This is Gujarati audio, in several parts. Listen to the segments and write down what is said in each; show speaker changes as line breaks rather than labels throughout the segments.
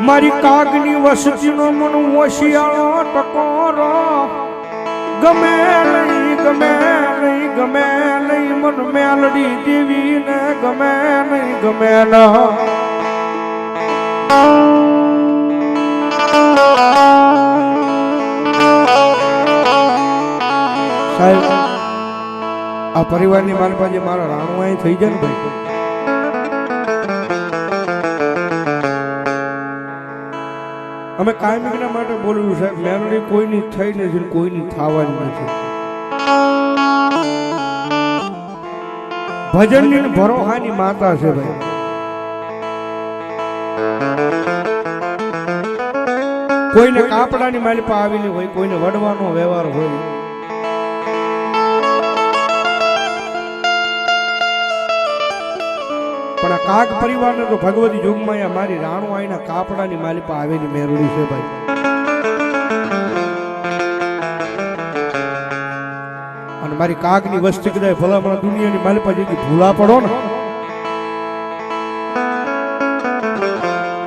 મારી કાગની વસતીનો મન ઓશિયાળો ટકોરો ગમે નહીં ગમે નહીં ગમે નહીં મન મેલડી દેવી ને ગમે નહીં ગમે ન સાહેબ, આ પરિવારની મારી પાસે મારા રાણુ અહીં થઈ જાય ને ભાઈ. અમે કાયમિકના માટે બોલવું સાહેબ મેલડી કોઈની થઈ નથી કોઈની થવાની નથી. ભજનની ભરોહાની માતા છે ભાઈ. કોઈને કાપડાની માલિપા આવેલી હોય, કોઈને વડવાનો વ્યવહાર હોય. પણ આ કાક પરિવારને તો ભગવતી યુગમાં આ મારી રાણુ આઈના કાપડાની માલિપા આવેલી મેરડી છે ભાઈ. અને મારી કાકની વસ્તી કદાચ ભલામણા દુનિયાની માલિપા જેથી ભૂલા પડો ને.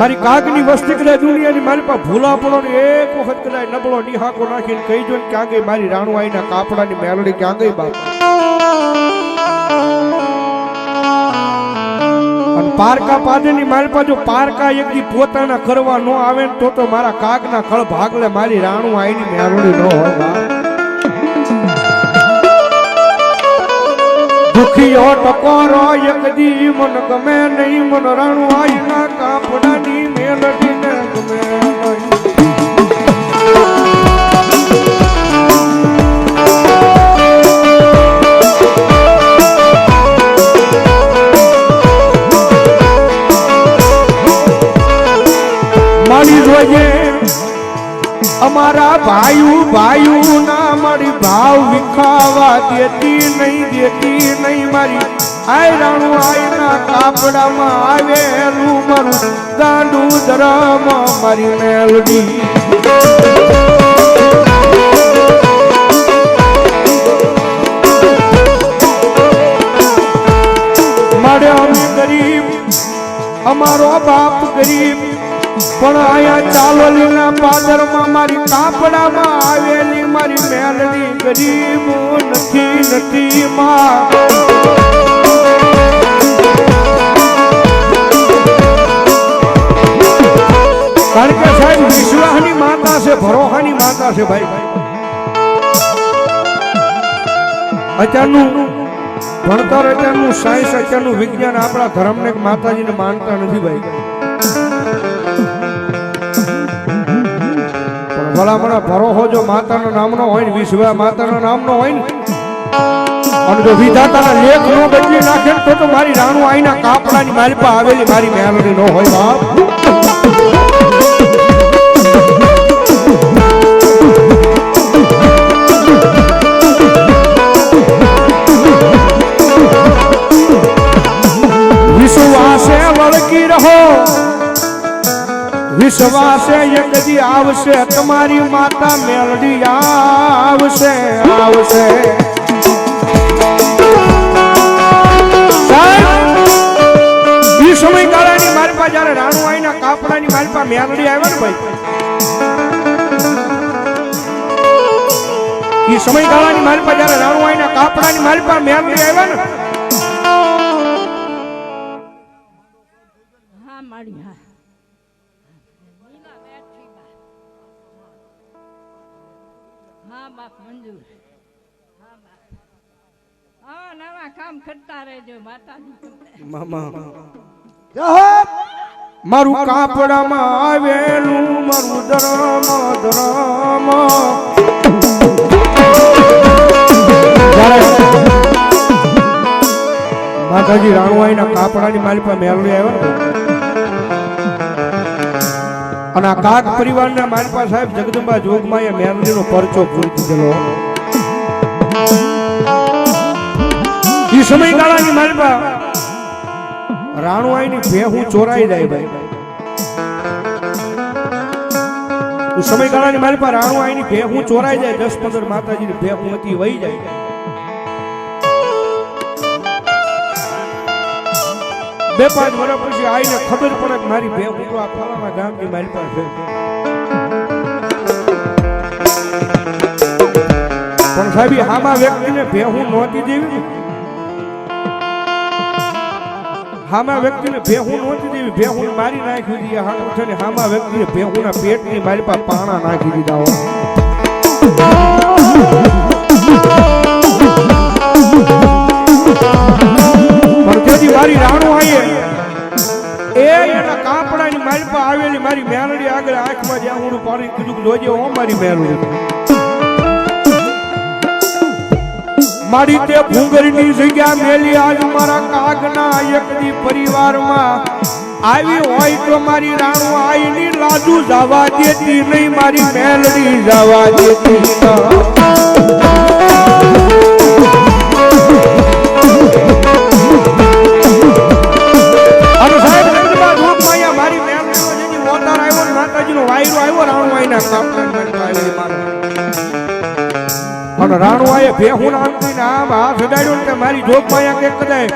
મારી કાકની વસ્તી કદાચ દુનિયાની માલિપા ભૂલા પડો ને, એક વખત કદાચ નબળો નિહાકો નાખીને કહી જો ને ક્યાં ગઈ મારી રાણુ આઈના કાપડાની મેલડી ક્યાં ગઈ બાપ? પારકા પાદરની માલપા જો પારકા એક દી પોતાના કરવા ન આવે તો તો મારા કાકના ખળ ભાગલે મારી રાણુ આઈની મેરડી ન હોય. દુખીઓ ટકોરો એક દી મન ગમે નહીં મન રાણુ આઈના ભાઈઓ ના મારી ભાવ વિખાવા દેતી નહીં દેતી નહીં મારી. આય આયના કાપડામાં આવેલું મારું. દાંડુ ધરમ મારી મેલડી. અમારો બાપ ગરીબ. પણ આયા ચાલોલીના પાદરમાં મારી કાપડામાં આવેલી મારી મેલડી ગરીબ નથી નથી માં. કારણ કે સાહેબ, વિશ્વાસની માતા છે, ભરોહાની માતા છે ભાઈ. અત્યારનું ભણતર, અત્યારનું સાયન્સ, અત્યારનું વિજ્ઞાન આપણા ધર્મને માતાજીને માનતા નથી ભાઈ. ભલામણા ભરોહો જો માતાનો નામનો હોય ને, વિશ્વા માતાનો નામનો હોય ને. અને જો વિધાતાના લેખ નો બદલી નાખે તો તો મારી રાણુ આઈના કાપડાની મારી પાસે આવેલી મારી મહેરણી નો હોય બાપ. એક દી આવશે, તમારી માતા મેલડી આવશે આવશે. ઈ સમયગાળાની મારી પાસે જયારે રાણુ આઈના કાપડાની મારી પાસે મેલડી આવે ને ભાઈ, ઈ સમયગાળાની મારી પાસે જયારે રાણુ આઈના કાપડાની મારી પાસે મેલડી આવે ને,
હા, મારી હા. બાપ મંજૂર. હા બાપ હા નવા કામ કરતા રહેજો માતાજી.
મામા. મારું કાપડામાં આવેલું મારું ધરામ ધરામ માતાજી રાણુઆઈના કાપડાની મારી પાસે મેળવી આવ્યા ને? અને આ કાક પરિવારના મારી પાસે સાહેબ જગદંબા જોગમાં એ મેળવીનો પરચો પૂરી દીધેલો. એ સમયગાળાની માનપા રાણુઆઈની ભેહું ચોરાઈ જાય ભાઈ. સમયગાળાની મારી પાસે રાણુઆઈની ભેહું ચોરાઈ જાય, દસ પંદર માતાજીની ભેહું હતી વહી જાય. બે પાંચ વર્ષ પછી આવીને ખબર પડે કે મારી બે આ ફલાણા ગામની મારી પાસે પણ સાહેબ હામા વ્યક્તિને ભેહું નહોતી દેવી હામા વ્યક્તિને ભેહું નહોતી દેવી ભેહું મારી નાખી દીધી. હાલ છે ને હામા વ્યક્તિને ભેહુંના પેટની મારી પાસે પાણા નાખી દીધા હો મારી રાણું આયે. એ એના કાપડાની મારી પર આવેલી મારી મેલડી આગળ આંખમાં જ્યાં હું પાણી કીધું જોજે હો મારી મેલડી મારી તે ભૂંગરની જગ્યા મેલી આજ મારા કાગના એકદી પરિવારમાં. આવી હોય તો મારી રાણુ આઈની લાજુ જવા દેતી નહીં, મારી મેલડી જવા દેતી આવેલી રાણુઆએ ભેહું નામથી આમ હાથ અડાડ્યો ને મારી જોગ માયા કે કદાય.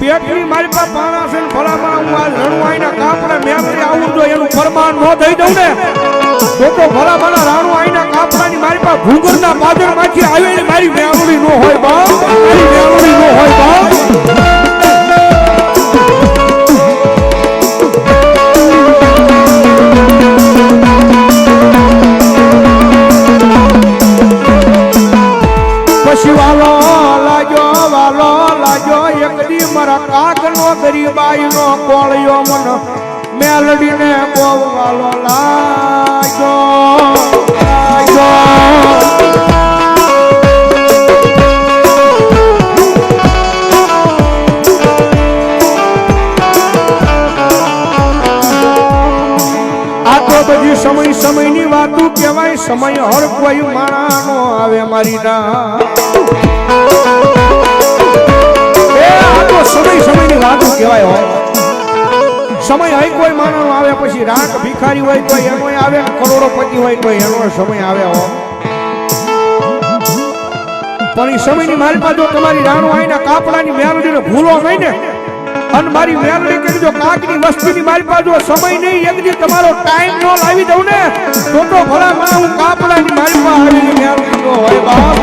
પેટની મારી પાસે પાણા છે ને ભલામાં હું આ રણુઆઈના કાપડા મેમરી આવું જો એનું ફરમાન ન દઈ દઉં ને. તો તો ભલામાના રાણુઆઈના કાપડાની મારી પાસે ભૂંગરના પાદરમાંથી આવેલી મારી મેમરી નો હોય બાપ. મારી મેમરી નો હોય બાપ. કાકનો ગરીબાઈનો કોળિયો મન મેલડીને બહુ વાલો લાજો લાજો આ તો બધી સમય સમયની વાતું કહેવાય, સમય હર કોઈ માણાનો આવે મારી ના સમય સમયની વાતો કહેવાય હોય. સમય હોય કોઈ માણસ આવે પછી રાત ભિખારી હોય તો એનો આવે ને કરોડોપતિ હોય તો એનો સમય આવે હો. પણ એ સમયની મારી જો તમારી રાણો આઈના કાપડાની મેલડીને ભૂલો નહીં ને, અને મારી મેલડી કરી જો કાકની વસ્તીની મારી પાસે સમય નહીં, એક દી તમારો ટાઈમ ન લાવી દઉં ને, તો તો ભલા માં હું કાપડાની મારી પાસે આવીને મેલડી નો હોય, બાપ.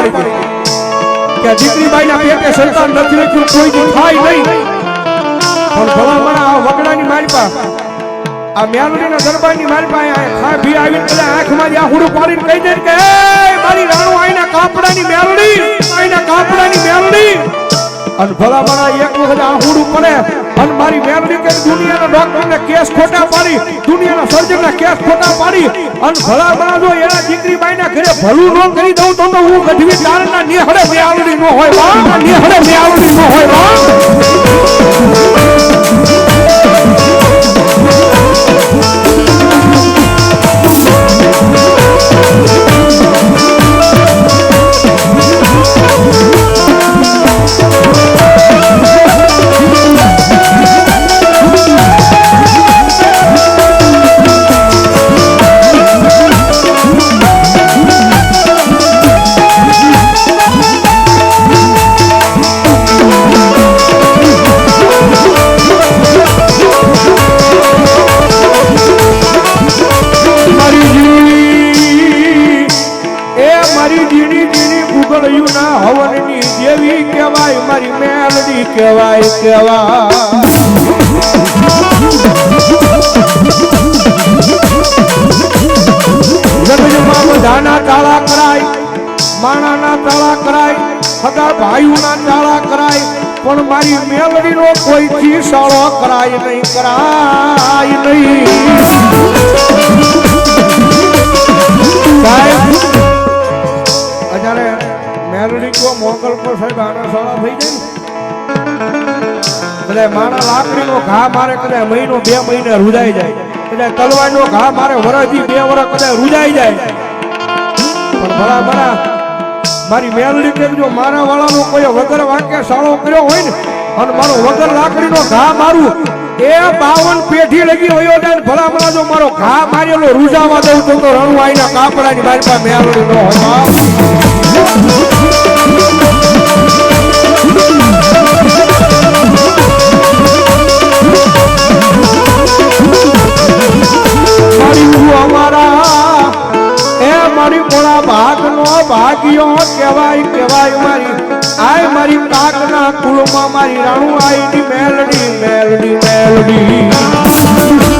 સર્જન ના કે આ દીકરીબાઈના પેટે સંતાન નથી લખ્યું, કોઈ દી થાય નહીં. પણ ભલામણ આ વગડાની મારી પાસે આ મેલડીના દરબારની મારી પાસે ખા ભી આવીને પેલા આંખમાં જ્યાં હુડું પાડીને કહી દે કે મારી રાણુ આઈના કાપડાની મેલડી આઈના કાપડાની મેલડી અને ભલા ભલા એક વખત આ હુડું પડે અને મારી મેલડી કે દુનિયાના ડોક્ટરને કેસ ખોટા પાડી, દુનિયાના સર્જનના કેસ ખોટા પાડી, અને ભલા ભલા જો એના દીકરી બાઈના ઘરે ભલું ન કરી દઉં તો તો હું ગઢવી ચારણના નિહળે આવડી નો હોય બા નિહળે આવડી ન હોય બા દેવી કહેવાય, મારી મેલડી કહેવાય કહેવાય. બધાના તાળા કરાય, માણાના તાળા કરાય સગા ભાઈઓના તાળા કરાય, પણ મારી મેલડીનો કોઈથી સાળો કરાય નહીં કરાય નહીં. સાહેબ જ્યારે મેલડી કો મોકલ પર સાહેબ આના સાળા થઈ જાય એટલે મારા લાકડીનો ઘા મારે કદાચ મહિનો, બે મહિને રૂજાઈ જાય. એટલે તલવારનો ઘા મારે વરસથી બે વરસ કદાચ રૂજાઈ જાય. પણ ભલા ભલા, મારી મેલડી કે જો મારા વાળાનો કોઈ વગર વાંકે સાળો કર્યો હોય ને, અને મારો વગર લાકડીનો ઘા મારું એ બાવન પેઢી લગી હોય ને ભલા ભલા જો મારો ઘા મારેલો રૂજાવા દઉં તો તો આઈના કાપડાની મારી પાસે મેલડી ન હોય. અમારા, એ મારી મોળા ભાગનો ભાગ્યો, કહેવાય કેવાય મારી આય મારી પાકના કુળમાં મારી રાણુ આઈની મેલડી મેલડી મેલડી.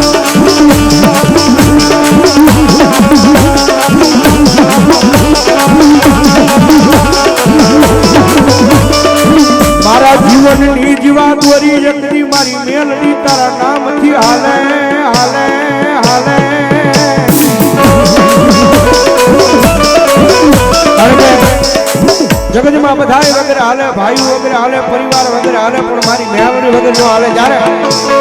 ભાઈઓ વગેરે હાલે પરિવાર વગેરે હાલે પણ મારી મેલડી વગેરે જો હાલે. જ્યારે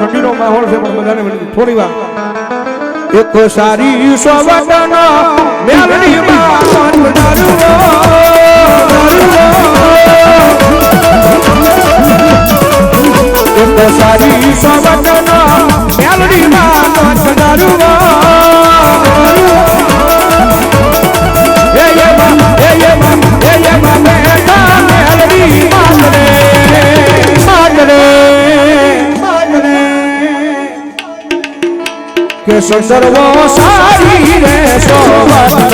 ઠંડીનો માહોલ છે પણ બધાને મળી થોડી વાર. એક સારી સોવટનો મેલડી માં ડરવો એક સારી સોવટનો મેલડી માં ડરવો એ એ એ એ એ કે સર્વો સારી રે સોવતનો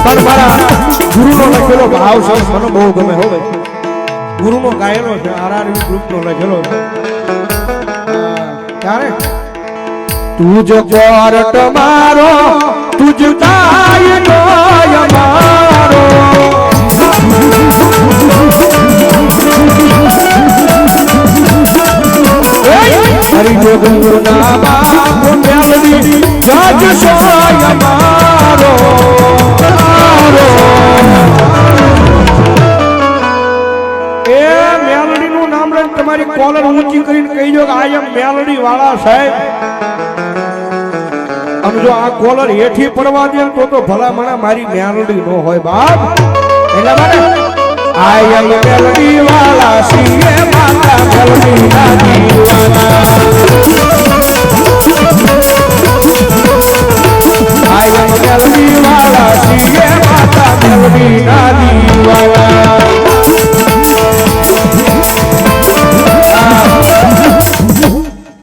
પણ મારા ગુરુનો લખેલો ભાવ છે મને બહુ ગમે હો ગુરુનો ગાયેલો છે આરઆરવી ગ્રુપનો લખેલો છે ક્યારે જો કોરટ મારો અને જો આ કોલર હેઠી પડવા દે તો તો ભલામણા મારી મેલડી નો હોય બાપ. એટલા માટે આઈ એમ મેલડી વાલા સીએ માતા મેલડી ના દીવાના આઈ એમ મેલડી વાલા સીએ માતા મેલડી ના દીવાના